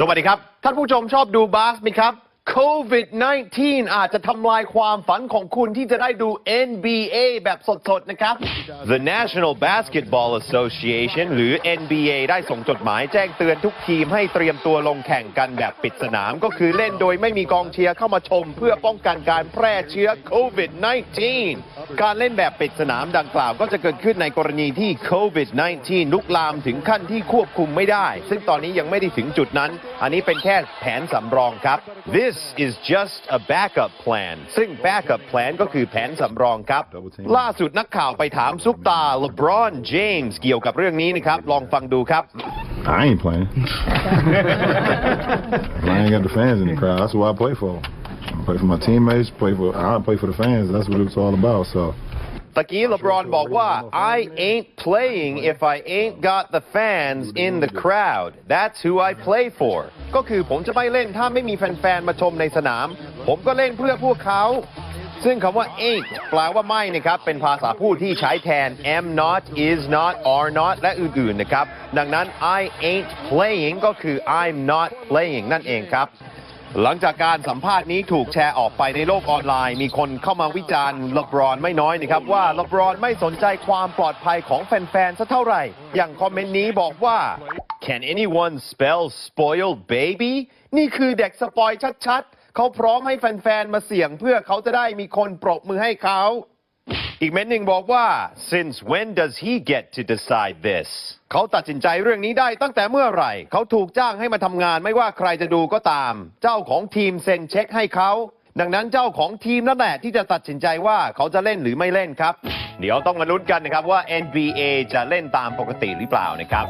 สวัสดีครับ ท่านผู้ชมชอบดูบาสไหมครับ COVID 19 อาจจะทำลายความฝันของคุณที่จะได้ดู NBA แบบสดๆ นะครับ The National Basketball Association หรือ NBA ได้ส่งจดหมายแจ้งเตือนทุกทีมให้เตรียมตัวลงแข่งกันแบบปิดสนาม ก็คือเล่นโดยไม่มีกองเชียร์เข้ามาชม เพื่อป้องกันการแพร่เชื้อ COVID 19 การเล่นแบบปิดสนามดังกล่าว ก็จะเกิดขึ้นในกรณีที่ COVID 19 ลุกลามถึงขั้นที่ควบคุมไม่ได้ ซึ่งตอนนี้ยังไม่ได้ถึงจุดนั้น อันนี้เป็นแค่แผนสำรองครับ This is just a backup plan ซึ่ง backup plan ก็คือแผนสำรองครับ ล่าสุดนักข่าวไปถามซุปตา LeBron James เกี่ยวกับเรื่องนี้นะครับ ลองฟังดูครับ I ain't playing. I ain't got the fans in the crowd. That's what I play for. I play for my teammates. Play for I play for the fans. That's what it's all about. So ตะกี้เลบรอนบอกว่า I ain't playing if I ain't got the fans in the crowd that's who I play for ก็คือผมจะไม่เล่นถ้าไม่มีแฟนๆ มาชมในสนาม ผมก็เล่นเพื่อพวกเขา ซึ่งคำว่า ain't แปลว่าไม่นะครับ เป็นภาษาพูดที่ใช้แทน am not is not are not และอื่นๆ นะครับ ดังนั้น I ain't playing ก็คือ I'm not playing นั่นเองครับ หลังจากการสัมภาษณ์นี้ถูกแชร์ออกไปในโลกออนไลน์ มีคนเข้ามาวิจารณ์ลบรอนไม่น้อยนะครับ ว่าลบรอนไม่สนใจความปลอดภัยของแฟนๆสักเท่าไหร่ อย่างคอมเมนต์นี้บอกว่า Can anyone spell spoiled baby นี่คือเด็กสปอยชัดๆ เขาพร้อมให้แฟนๆ มาเสี่ยงเพื่อเขาจะได้มีคนปรบมือให้เขา อีกเม้นหนึ่งบอกว่า since when does he get to decide this เขาตัดสินใจเรื่องนี้ได้ตั้งแต่เมื่อไหร่ เขาถูกจ้างให้มาทำงานไม่ว่าใครจะดูก็ตาม เจ้าของทีมเซ็นเช็คให้เขา ดังนั้นเจ้าของทีมนั่นแหละที่จะตัดสินใจว่าเขาจะเล่นหรือไม่เล่นครับ เดี๋ยวต้องมาลุ้นกันนะครับว่า NBA จะเล่นตามปกติหรือเปล่านะครับ